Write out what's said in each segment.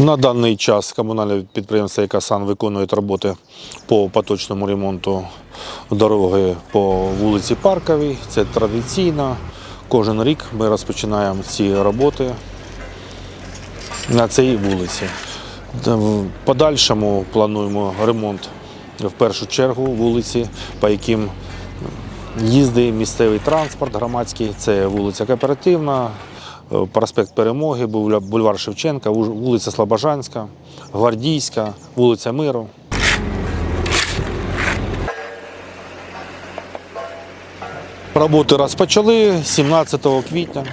На даний час комунальне підприємство «Екасан» виконує роботи по поточному ремонту дороги по вулиці Парковій. Це традиційно. Кожен рік ми розпочинаємо ці роботи на цій вулиці. В подальшому плануємо ремонт в першу чергу вулиці, по яким їздить місцевий транспорт громадський. Це вулиця Кооперативна, проспект Перемоги, бульва- бульвар Шевченка, вулиця Слобожанська, Гвардійська, вулиця Миру. Роботи розпочали 17 квітня.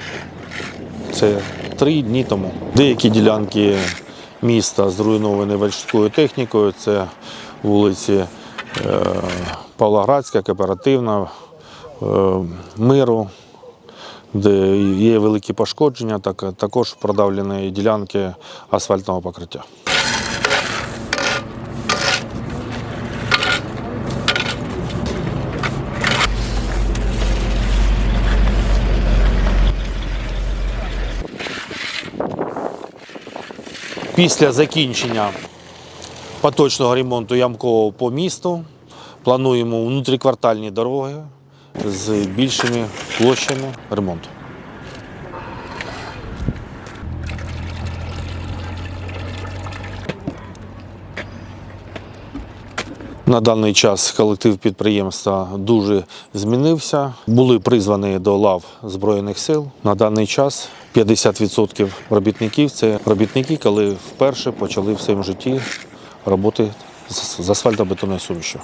Це три дні тому. Деякі ділянки міста зруйновані важкою технікою. Це вулиці е, Павлоградська, Кооперативна, е, Миру, де є великі пошкодження, так, також продавлені ділянки асфальтного покриття. Після закінчення поточного ремонту ямкового по місту плануємо внутріквартальні дороги з більшими площами ремонту. На даний час колектив підприємства дуже змінився. Були призвані до лав Збройних сил. На даний час 50% робітників це робітники, коли вперше почали в своєму житті роботи з асфальтобетонною сумішю.